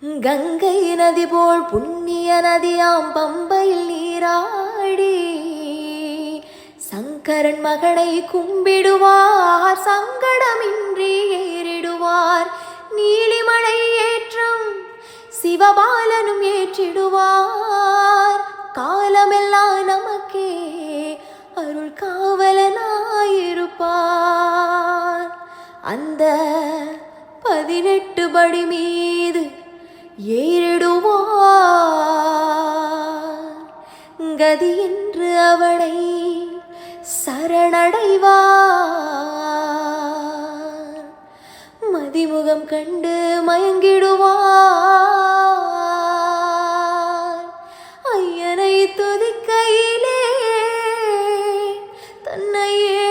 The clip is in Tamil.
கங்கை நதி போல் புண்ணிய நதியாம் பம்பையில் நீராடி சங்கரன் மகனை கும்பிடுவார் சங்கடமின்றி ஏறிடுவார். நீலிமலை ஏற்றம் சிவபாலனும் ஏற்றிடுவார். காலமெல்லாம் நமக்கே அருள் காவலனாயிருப்பார். அந்த பதினெட்டு படி மீது ஏறிடுவார். கதி என்று அவனை சரணடைவார். மதிமுகம் கண்டு மயங்கிடுவார். ஐயனை துதிக்கையிலே தன்னையே